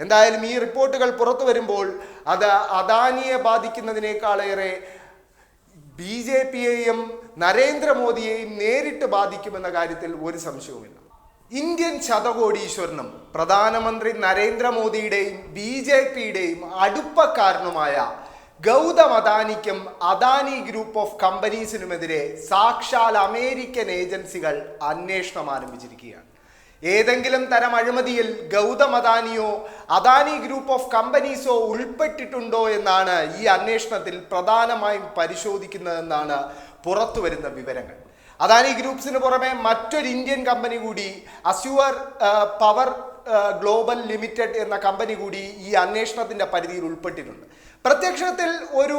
എന്തായാലും ഈ റിപ്പോർട്ടുകൾ പുറത്തു വരുമ്പോൾ അത് അദാനിയെ ബാധിക്കുന്നതിനേക്കാളേറെ ബി ജെ പിയെയും നരേന്ദ്രമോദിയെയും നേരിട്ട് ബാധിക്കുമെന്ന കാര്യത്തിൽ ഒരു സംശയവുമില്ല. ഇന്ത്യൻ ശതകോടീശ്വരനും പ്രധാനമന്ത്രി നരേന്ദ്രമോദിയുടെയും ബി ജെ പിയുടെയും അടുപ്പക്കാരനുമായ ഗൗതം അദാനിക്കും അദാനി ഗ്രൂപ്പ് ഓഫ് കമ്പനീസിനുമെതിരെ സാക്ഷാൽ അമേരിക്കൻ ഏജൻസികൾ അന്വേഷണം ആരംഭിച്ചിരിക്കുകയാണ്. ഏതെങ്കിലും തരം അഴിമതിയിൽ ഗൗതം അദാനിയോ അദാനി ഗ്രൂപ്പ് ഓഫ് കമ്പനീസോ ഉൾപ്പെട്ടിട്ടുണ്ടോ എന്നാണ് ഈ അന്വേഷണത്തിൽ പ്രധാനമായും പരിശോധിക്കുന്നതെന്നാണ് പുറത്തു വരുന്ന വിവരങ്ങൾ. അദാനി ഗ്രൂപ്പ്സിന് പുറമെ മറ്റൊരു ഇന്ത്യൻ കമ്പനി കൂടി അസ്യുവർ പവർ ഗ്ലോബൽ ലിമിറ്റഡ് എന്ന കമ്പനി കൂടി ഈ അന്വേഷണത്തിന്റെ പരിധിയിൽ ഉൾപ്പെട്ടിട്ടുണ്ട്. പ്രത്യക്ഷത്തിൽ ഒരു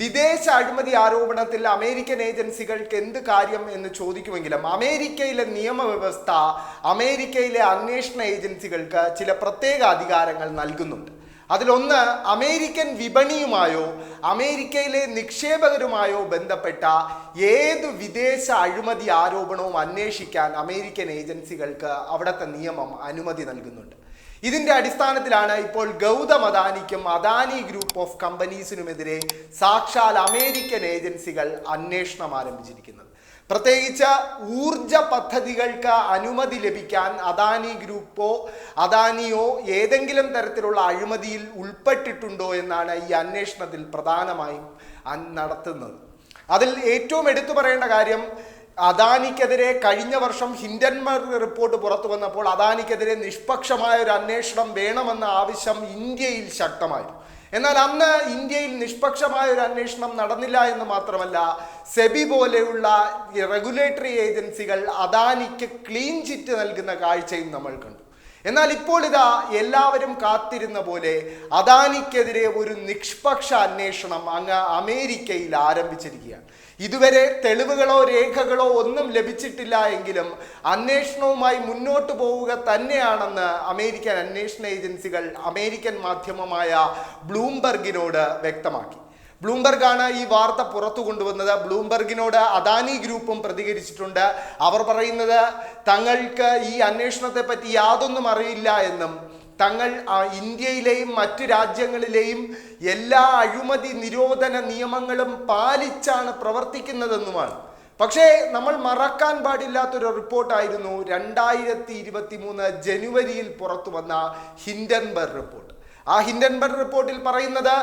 വിദേശ അഴിമതി ആരോപണത്തിൽ അമേരിക്കൻ ഏജൻസികൾക്ക് എന്ത് കാര്യം എന്ന് ചോദിക്കുമെങ്കിലും അമേരിക്കയിലെ നിയമവ്യവസ്ഥ അമേരിക്കയിലെ അന്വേഷണ ഏജൻസികൾക്ക് ചില പ്രത്യേക അധികാരങ്ങൾ നൽകുന്നുണ്ട്. അതിലൊന്ന് അമേരിക്കൻ വിപണിയുമായോ അമേരിക്കയിലെ നിക്ഷേപകരുമായോ ബന്ധപ്പെട്ട ഏത് വിദേശ അഴിമതി ആരോപണവും അന്വേഷിക്കാൻ അമേരിക്കൻ ഏജൻസികൾക്ക് അവിടുത്തെ നിയമം അനുമതി നൽകുന്നുണ്ട്. ഇതിന്റെ അടിസ്ഥാനത്തിലാണ് ഇപ്പോൾ ഗൗതം അദാനിക്കും അദാനി ഗ്രൂപ്പ് ഓഫ് കമ്പനീസിനുമെതിരെ സാക്ഷാൽ അമേരിക്കൻ ഏജൻസികൾ അന്വേഷണം ആരംഭിച്ചിരിക്കുന്നത്. പ്രത്യേകിച്ച് ഊർജ പദ്ധതികൾക്ക് അനുമതി ലഭിക്കാൻ അദാനി ഗ്രൂപ്പോ അദാനിയോ ഏതെങ്കിലും തരത്തിലുള്ള അഴിമതിയിൽ ഉൾപ്പെട്ടിട്ടുണ്ടോ എന്നാണ് ഈ അന്വേഷണത്തിൽ പ്രധാനമായും നടത്തുന്നത്. അതിൽ ഏറ്റവും എടുത്തു പറയേണ്ട കാര്യം അദാനിക്കെതിരെ കഴിഞ്ഞ വർഷം ഹിൻഡൻബർഗ് റിപ്പോർട്ട് പുറത്തു വന്നപ്പോൾ അദാനിക്കെതിരെ നിഷ്പക്ഷമായ ഒരു അന്വേഷണം വേണമെന്ന ആവശ്യം ഇന്ത്യയിൽ ശക്തമായിരുന്നു. എന്നാൽ അന്ന് ഇന്ത്യയിൽ നിഷ്പക്ഷമായ ഒരു അന്വേഷണം നടന്നില്ല എന്ന് മാത്രമല്ല സെബി പോലെയുള്ള റെഗുലേറ്ററി ഏജൻസികൾ അദാനിക്ക് ക്ലീൻ ചിറ്റ് നൽകുന്ന കാഴ്ചയും നമ്മൾ കണ്ടു. എന്നാൽ ഇപ്പോൾ ഇതാ എല്ലാവരും കാത്തിരുന്ന പോലെ അദാനിക്കെതിരെ ഒരു നിഷ്പക്ഷ അന്വേഷണം അങ്ങ് അമേരിക്കയിൽ ആരംഭിച്ചിരിക്കുകയാണ്. ഇതുവരെ തെളിവുകളോ രേഖകളോ ഒന്നും ലഭിച്ചിട്ടില്ല എങ്കിലും അന്വേഷണവുമായി മുന്നോട്ട് പോവുക തന്നെയാണെന്ന് അമേരിക്കൻ അന്വേഷണ ഏജൻസികൾ അമേരിക്കൻ മാധ്യമമായ ബ്ലൂംബർഗിനോട് വ്യക്തമാക്കി. ബ്ലൂംബർഗാണ് ഈ വാർത്ത പുറത്തു കൊണ്ടുവന്നത്. ബ്ലൂംബർഗിനോട് അദാനി ഗ്രൂപ്പും പ്രതികരിച്ചിട്ടുണ്ട്. അവർ പറയുന്നത് തങ്ങൾക്ക് ഈ അന്വേഷണത്തെ പറ്റി യാതൊന്നും അറിയില്ല എന്നും തങ്ങൾ ഇന്ത്യയിലെയും മറ്റു രാജ്യങ്ങളിലെയും എല്ലാ അഴിമതി നിരോധന നിയമങ്ങളും പാലിച്ചാണ് പ്രവർത്തിക്കുന്നതെന്നുമാണ്. പക്ഷേ നമ്മൾ മറക്കാൻ പാടില്ലാത്തൊരു റിപ്പോർട്ടായിരുന്നു രണ്ടായിരത്തി ഇരുപത്തി മൂന്ന് ജനുവരിയിൽ പുറത്തു വന്ന ഹിൻഡൻബർഗ് റിപ്പോർട്ട്. ആ ഹിൻഡൻബർഗ് റിപ്പോർട്ടിൽ പറയുന്നത്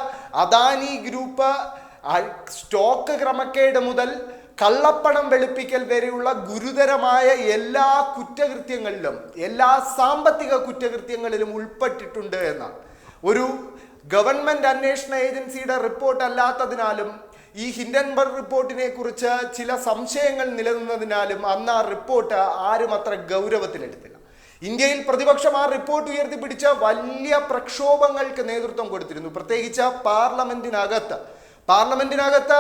അദാനി ഗ്രൂപ്പ് സ്റ്റോക്ക് ക്രമക്കേട് മുതൽ കള്ളപ്പണം വെളുപ്പിക്കൽ വരെയുള്ള ഗുരുതരമായ എല്ലാ കുറ്റകൃത്യങ്ങളിലും എല്ലാ സാമ്പത്തിക കുറ്റകൃത്യങ്ങളിലും ഉൾപ്പെട്ടിട്ടുണ്ട് എന്നാണ് ഒരു ഗവൺമെന്റ് അന്വേഷണ ഏജൻസിയുടെ റിപ്പോർട്ട് അല്ലാത്തതിനാലും ഈ ഹിൻഡൻബർഗ് റിപ്പോർട്ടിനെ കുറിച്ച് ചില സംശയങ്ങൾ നിലനിന്നതിനാലും അന്ന് ആ റിപ്പോർട്ട് ആരും അത്ര ഗൗരവത്തിലെടുത്തില്ല ഇന്ത്യയിൽ പ്രതിപക്ഷം ആ റിപ്പോർട്ട് ഉയർത്തിപ്പിടിച്ച് വലിയ പ്രക്ഷോഭങ്ങൾക്ക് നേതൃത്വം കൊടുത്തിരുന്നു. പ്രത്യേകിച്ച് പാർലമെന്റിനകത്ത് പാർലമെന്റിനകത്ത്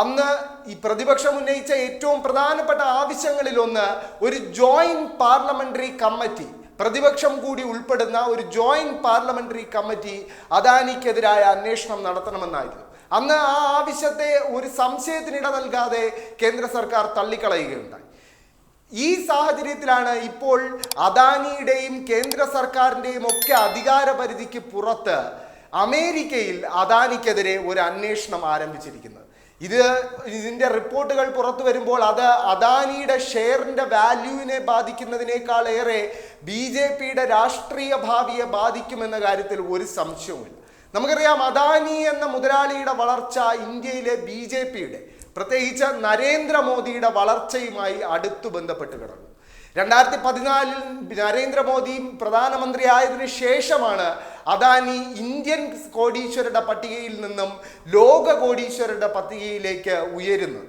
അന്ന് ഈ പ്രതിപക്ഷം ഉന്നയിച്ച ഏറ്റവും പ്രധാനപ്പെട്ട ആവശ്യങ്ങളിൽ ഒന്ന് ഒരു ജോയിന്റ് പാർലമെന്ററി കമ്മിറ്റി. പ്രതിപക്ഷം കൂടി ഉൾപ്പെടുന്ന ഒരു ജോയിന്റ് പാർലമെന്ററി കമ്മിറ്റി അദാനിക്കെതിരായ അന്വേഷണം നടത്തണമെന്നായിരുന്നു. അന്ന് ആ ആവശ്യത്തെ ഒരു സംശയത്തിനിട നൽകാതെ കേന്ദ്ര സർക്കാർ തള്ളിക്കളയുകയുണ്ടായി. ഈ സാഹചര്യത്തിലാണ് ഇപ്പോൾ അദാനിയുടെയും കേന്ദ്ര സർക്കാരിന്റെയും ഒക്കെ അധികാര പരിധിക്ക് പുറത്ത് അമേരിക്കയിൽ അദാനിക്കെതിരെ ഒരു അന്വേഷണം ആരംഭിച്ചിരിക്കുന്നത്. ഇത് ഇതിന്റെ റിപ്പോർട്ടുകൾ പുറത്തു വരുമ്പോൾ അത് അദാനിയുടെ ഷെയറിന്റെ വാല്യൂവിനെ ബാധിക്കുന്നതിനേക്കാൾ ഏറെ ബി ജെ പിയുടെ രാഷ്ട്രീയ ഭാവിയെ ബാധിക്കുമെന്ന കാര്യത്തിൽ ഒരു സംശയവുമില്ല. നമുക്കറിയാം അദാനി എന്ന മുതലാളിയുടെ വളർച്ച ഇന്ത്യയിലെ ബി ജെ പിയുടെ പ്രത്യേകിച്ച് നരേന്ദ്രമോദിയുടെ വളർച്ചയുമായി അടുത്തു ബന്ധപ്പെട്ട് കിടന്നു. രണ്ടായിരത്തി പതിനാലിൽ നരേന്ദ്രമോദിയും പ്രധാനമന്ത്രി ആയതിനു ശേഷമാണ് അദാനി ഇന്ത്യൻ കോടീശ്വരുടെ പട്ടികയിൽ നിന്നും ലോക കോടീശ്വരുടെ പട്ടികയിലേക്ക് ഉയരുന്നത്.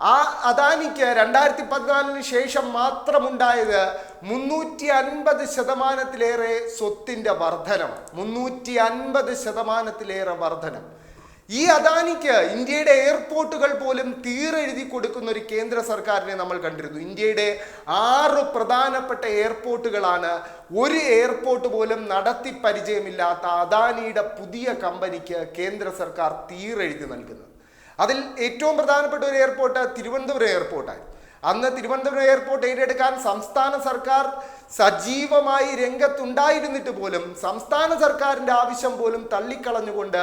ആ അദാനിക്ക് രണ്ടായിരത്തി പതിനാലിന് ശേഷം മാത്രമുണ്ടായത് മുന്നൂറ്റി അൻപത് ശതമാനത്തിലേറെ സ്വത്തിന്റെ വർധനം മുന്നൂറ്റി അൻപത് ശതമാനത്തിലേറെ വർധനം ഈ അദാനിക്ക് ഇന്ത്യയുടെ എയർപോർട്ടുകൾ പോലും തീരെഴുതി കൊടുക്കുന്ന ഒരു കേന്ദ്ര സർക്കാരിനെ നമ്മൾ കണ്ടിരുന്നു. ഇന്ത്യയുടെ ആറ് പ്രധാനപ്പെട്ട എയർപോർട്ടുകളാണ് ഒരു എയർപോർട്ട് പോലും നടത്തി പരിചയമില്ലാത്ത അദാനിയുടെ പുതിയ കമ്പനിക്ക് കേന്ദ്ര സർക്കാർ തീരെഴുതി നൽകുന്നത്. അതിൽ ഏറ്റവും പ്രധാനപ്പെട്ട ഒരു എയർപോർട്ട് തിരുവനന്തപുരം എയർപോർട്ടായിരുന്നു. അന്ന് തിരുവനന്തപുരം എയർപോർട്ട് ഏറ്റെടുക്കാൻ സംസ്ഥാന സർക്കാർ സജീവമായി രംഗത്തുണ്ടായിരുന്നിട്ട് പോലും സംസ്ഥാന സർക്കാരിന്റെ ആവശ്യം പോലും തള്ളിക്കളഞ്ഞുകൊണ്ട്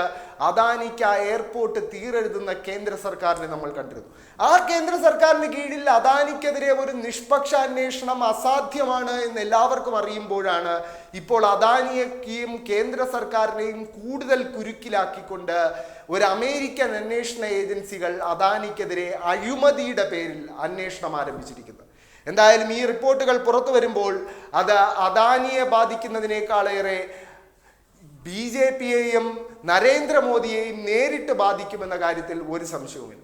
അദാനിക്ക് ആ എയർപോർട്ട് തീരെഴുതുന്ന കേന്ദ്ര സർക്കാരിനെ നമ്മൾ കണ്ടിരുന്നു. ആ കേന്ദ്ര സർക്കാരിന് കീഴിൽ അദാനിക്കെതിരെ ഒരു നിഷ്പക്ഷ അന്വേഷണം അസാധ്യമാണ് എന്ന് എല്ലാവർക്കും അറിയുമ്പോഴാണ് ഇപ്പോൾ അദാനിയെയും കേന്ദ്ര സർക്കാരിനെയും കൂടുതൽ കുരുക്കിലാക്കിക്കൊണ്ട് ഒരു അമേരിക്കൻ അന്വേഷണ ഏജൻസികൾ അദാനിക്കെതിരെ അഴിമതിയുടെ പേരിൽ അന്വേഷണം ആരംഭിച്ചിരിക്കുന്നത്. എന്തായാലും ഈ റിപ്പോർട്ടുകൾ പുറത്തു വരുമ്പോൾ അത് അദാനിയെ ബാധിക്കുന്നതിനേക്കാളേറെ ബി ജെ പിയെയും നരേന്ദ്രമോദിയെയും നേരിട്ട് ബാധിക്കുമെന്ന കാര്യത്തിൽ ഒരു സംശയവുമില്ല.